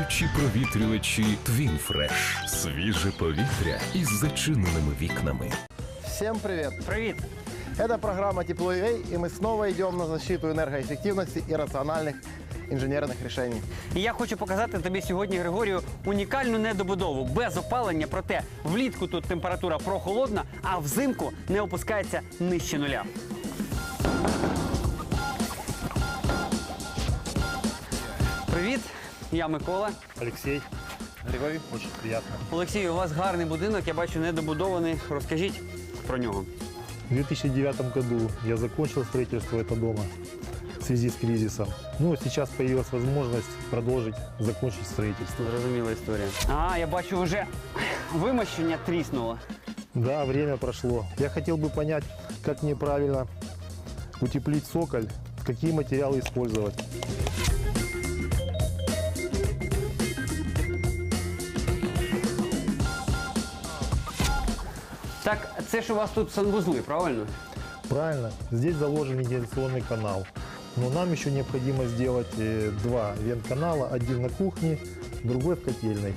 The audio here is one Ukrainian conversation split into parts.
Енергозберігаючі провітрювачі Твінфреш. Свіже повітря із зачиненими вікнами. Всем привет! Привіт! Это программа Тепло и мы снова идем на защиту энергоэффективности и рациональных инженерных решений. І я хочу показати тобі сьогодні, Григорію, унікальну недобудову без опалення. Проте влітку тут температура прохолодна, а взимку не опускається нижче нуля. я Микола. Алексей. Григорий, очень приятно. Олексій, у вас гарний будинок, я бачу недобудований. Розкажіть про нього. В 2009 году я закончил строительство этого дома в связи с кризисом. Ну, сейчас появилась возможность продолжить, закончить строительство. Зрозуміла історія. А, я бачу, вже вимощення тріснуло. Да, время прошло. Я хотел бы понять, как мне правильно утеплить цоколь, какие материалы использовать. Це ж у вас тут санвузли, правильно? Правильно, здесь заложен вентиляционный канал. Но нам еще необходимо сделать э, два вент-канала, один на кухне, другой в котельной.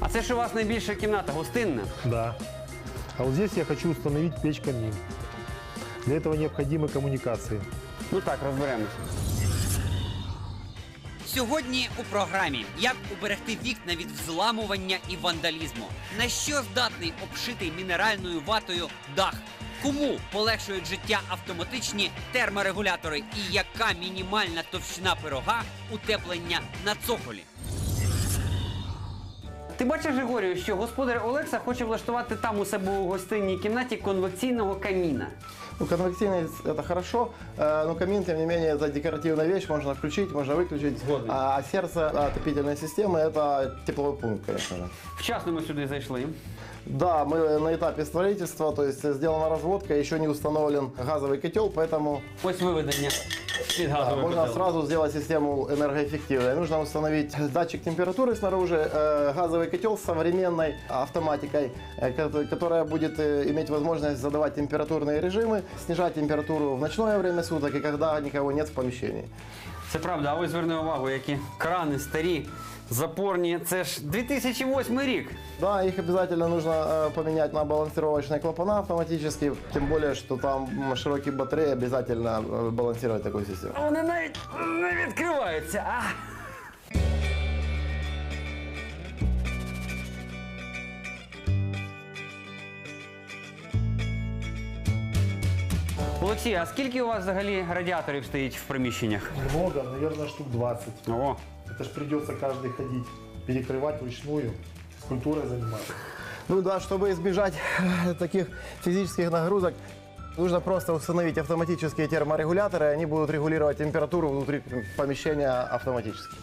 А це ж у вас найбільша кімната, гостинна. Да. А вот здесь я хочу установить печь-камин. Для этого необходимы коммуникации. Ну так, розберемося. Сьогодні у програмі як уберегти вікна від взламування і вандалізму. На що здатний обшитий мінеральною ватою дах? Кому полегшують життя автоматичні терморегулятори і яка мінімальна товщина пирога утеплення на цоколі? Ти бачиш, Григорію, що господар Олекса хоче влаштувати там у себе у гостинній кімнаті конвекційного каміна. Ну, конвективный это хорошо, э, но камин, тем не менее, это декоративная вещь, можно включить, можно выключить. Згоден. А, а сердце отопительной системы это тепловой пункт, конечно же. Вчасно ми сюди зайшли. Да, мы на этапе строительства, то есть сделана разводка, еще не установлен газовый котел, поэтому Ось виведення під да, газовий можно котел. сразу сделать систему энергоэффективной. Нужно установить датчик температуры снаружи, э, газовый котел с современной автоматикой, э, ко- которая будет э, иметь возможность задавать температурные режимы, снижать температуру в ночное время суток и когда никого нет в помещении. Це правда, а ось зверни увагу, які крани старі, запорні. Це ж 2008 рік. Да, их обязательно нужно э, поменять на балансировочные клапана автоматически, тем более, что там м, широкие батареи обязательно э, балансировать такую систему. А Вони навіть не відкриваються. А! Олексій, а скільки у вас взагалі радіаторів стоїть в приміщеннях? Много, наверное, штук 20. О, Это ж придется каждый ходить, перекрывать вручную, с культурой заниматься. Ну да, чтобы избежать э, таких физических нагрузок, нужно просто установить автоматические терморегуляторы, и они будут регулировать температуру внутри помещения автоматически.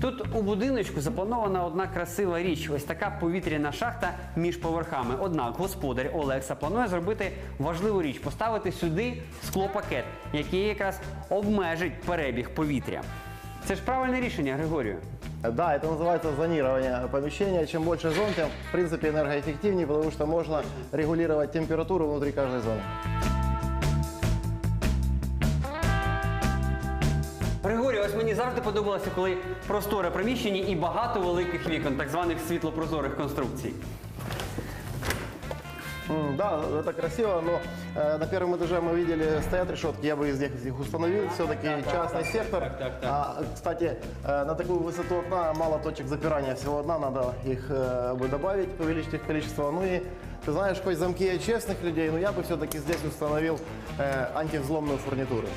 Тут у будиночку запланована одна красива річ. Ось така повітряна шахта між поверхами. Однак господар Олекса планує зробити важливу річ поставити сюди склопакет, який якраз обмежить перебіг повітря. Це ж правильне рішення, Григорію. Да, это называется зонирование помещения. Чем больше зон, тем, в принципе, энергоэффективнее, потому что можно регулировать температуру внутри каждой зоны. завжди подобалося, коли просторе приміщення і багато великих вікон, так званих світлопрозорих конструкцій. М, Да, это красиво, но э, на первом этаже мы видели стоят решетки, я бы из них их установил, все-таки частный сектор. А, кстати, э, на такую высоту окна мало точек запирания, всего одна, надо их э, бы добавить, увеличить их количество. Ну и ты знаешь, хоть замки честных людей, но я бы все-таки здесь установил э, антивзломную фурнитуру.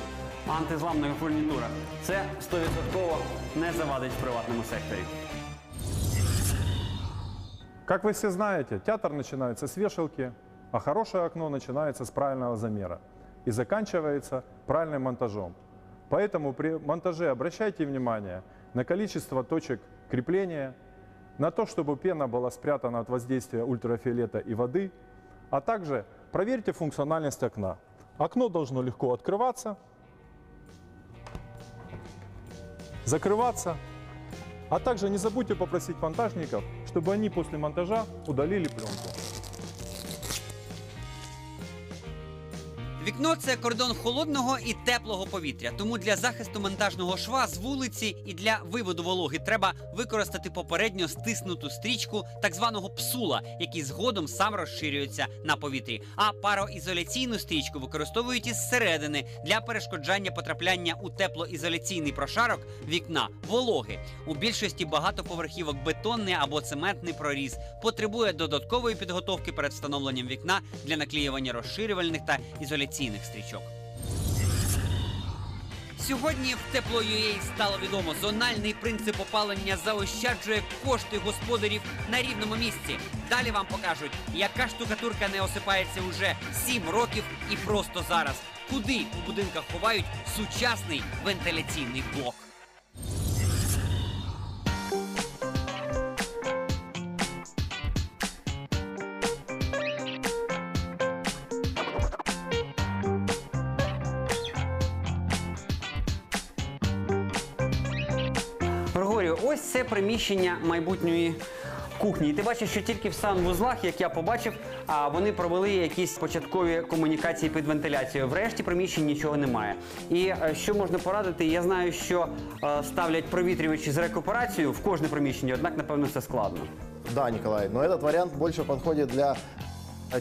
Антизламна фурнітура. Це 100% не завадить приватному секторі. Как вы все знаете, театр начинается с вешалки, а хорошее окно начинается с правильного замера и заканчивается правильным монтажом. Поэтому при монтаже обращайте внимание на количество точек крепления, на то, чтобы пена была спрятана от воздействия ультрафиолета и воды, а также проверьте функциональность окна. Окно должно легко открываться, закрываться, а также не забудьте попросить монтажников, чтобы они после монтажа удалили пленку. Вікно це кордон холодного і теплого повітря. Тому для захисту монтажного шва з вулиці і для виводу вологи треба використати попередньо стиснуту стрічку так званого псула, який згодом сам розширюється на повітрі. А пароізоляційну стрічку використовують із середини для перешкоджання потрапляння у теплоізоляційний прошарок вікна вологи. У більшості багатоповерхівок бетонний або цементний проріз потребує додаткової підготовки перед встановленням вікна для наклеювання розширювальних та ізоляційних стрічок. Сьогодні в тепло.ua стало відомо, зональний принцип опалення заощаджує кошти господарів на рівному місці. Далі вам покажуть, яка штукатурка не осипається уже 7 років і просто зараз. Куди у будинках ховають сучасний вентиляційний блок. Це приміщення майбутньої кухні. І ти бачиш, що тільки в санвузлах, як я побачив, вони провели якісь початкові комунікації під вентиляцією. Врешті приміщень нічого немає. І е, що можна порадити? Я знаю, що е, ставлять провітрювачі з рекуперацією в кожне приміщення, однак, напевно, це складно. Да, Николай, но этот вариант больше подходит для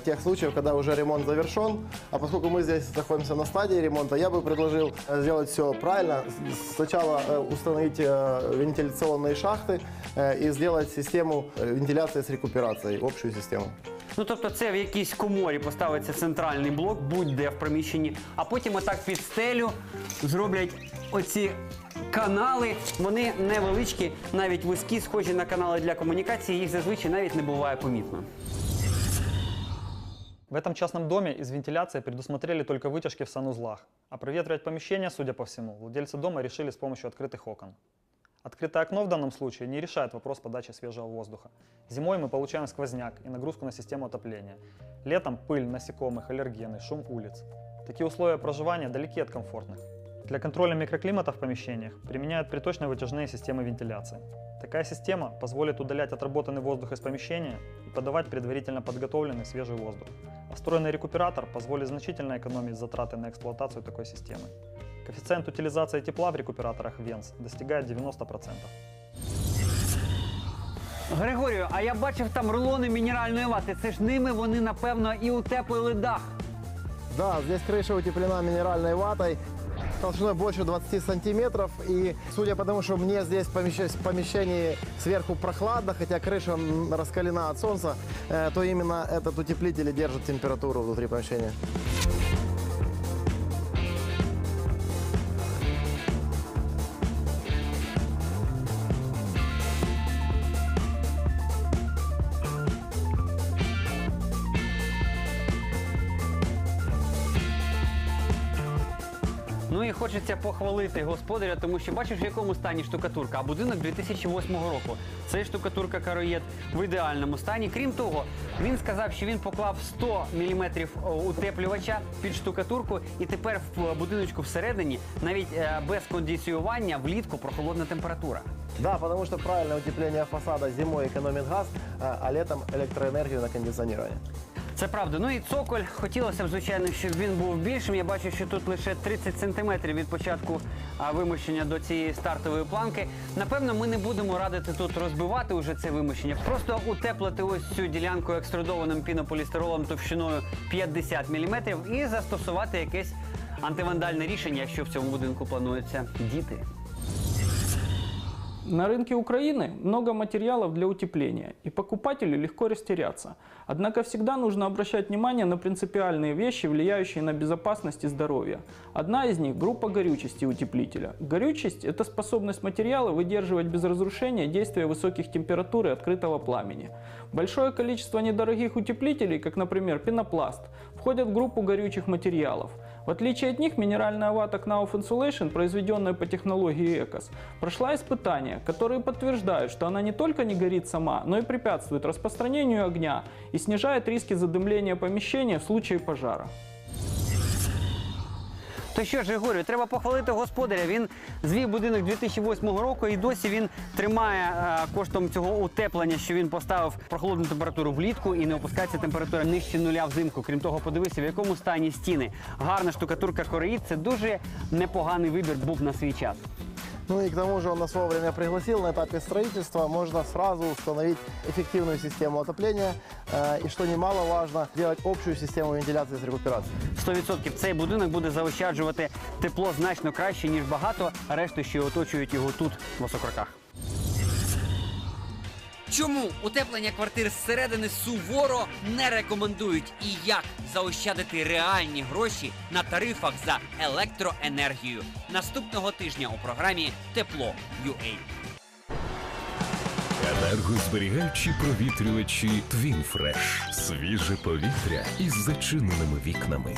тех случаев, когда уже ремонт завершен. А поскольку мы здесь находимся на стадии ремонта, я бы предложил э, сделать все правильно. С- Сначала э, установить э, вентиляционные шахты э, и сделать систему э, вентиляции с рекуперацией, общую систему. Ну тобто, це в якійсь коморі поставиться центральний блок, будь-де в приміщенні, а потім отак під стелю зроблять оці канали. Вони невеличкі, навіть вузькі, схожі на канали для комунікації. Їх зазвичай навіть не буває помітно. В этом частном доме из вентиляции предусмотрели только вытяжки в санузлах, а проветривать помещение, судя по всему, владельцы дома решили с помощью открытых окон. Открытое окно в данном случае не решает вопрос подачи свежего воздуха. Зимой мы получаем сквозняк и нагрузку на систему отопления. Летом пыль, насекомых, аллергены, шум улиц. Такие условия проживания далеки от комфортных. Для контроля микроклимата в помещениях применяют приточно-вытяжные системы вентиляции. Такая система позволит удалять отработанный воздух из помещения и подавать предварительно подготовленный свежий воздух. А встроенный рекуператор позволит значительно экономить затраты на эксплуатацию такой системы. Коэффициент утилизации тепла в рекуператорах ВЕНС достигает 90%. Григорію, а я бачив там рулони мінеральної вати. Це ж ними вони, напевно, і утеплили дах. Да, здесь крыша утеплена минеральной ватой толщиной больше 20 сантиметров. И судя по тому, что мне здесь в помещении сверху прохладно, хотя крыша раскалена от солнца, э, то именно этот утеплитель держит температуру внутри помещения. хочеться похвалити господаря, тому що бачиш, в якому стані штукатурка. А будинок 2008 року. Це штукатурка кароєд в ідеальному стані. Крім того, він сказав, що він поклав 100 мм утеплювача під штукатурку, і тепер в будиночку всередині, навіть е, без кондиціювання, влітку прохолодна температура. Да, потому что правильное утепление фасада зимой экономит газ, а а летом электроэнергию на кондиционирование. Це правда. Ну і цоколь хотілося б, звичайно, щоб він був більшим. Я бачу, що тут лише 30 сантиметрів від початку а, вимощення до цієї стартової планки. Напевно, ми не будемо радити тут розбивати уже це вимощення. Просто утеплити ось цю ділянку екструдованим пінополістиролом товщиною 50 мм і застосувати якесь антивандальне рішення, якщо в цьому будинку плануються діти. На рынке Украины много материалов для утепления, и покупателю легко растеряться. Однако всегда нужно обращать внимание на принципиальные вещи, влияющие на безопасность и здоровье. Одна из них – группа горючести утеплителя. Горючесть – это способность материала выдерживать без разрушения действия высоких температур и открытого пламени. Большое количество недорогих утеплителей, как, например, пенопласт, входят в группу горючих материалов. В отличие от них, минеральная вата Knauf Insulation, произведенная по технологии ЭКОС, прошла испытания, которые подтверждают, что она не только не горит сама, но и препятствует распространению огня и снижает риски задымления помещения в случае пожара. То що ж, Григорію, треба похвалити господаря. Він звів будинок 2008 року і досі він тримає е, коштом цього утеплення, що він поставив прохолодну температуру влітку і не опускається температура нижче нуля взимку. Крім того, подивися, в якому стані стіни. Гарна штукатурка кореїд це дуже непоганий вибір був на свій час. Ну и к тому же он нас вовремя пригласил на этапе строительства. Можно сразу установить эффективную систему отопления э, и, что немаловажно, сделать общую систему вентиляции с рекуперацией. 100% цей будинок буде заощаджувати тепло значно краще, ніж багато решти, що оточують його тут, в Осокорках. Чому утеплення квартир зсередини суворо не рекомендують і як заощадити реальні гроші на тарифах за електроенергію наступного тижня у програмі Тепло UA. Енергозберігаючі провітрювачі Твінфреш. Свіже повітря із зачиненими вікнами.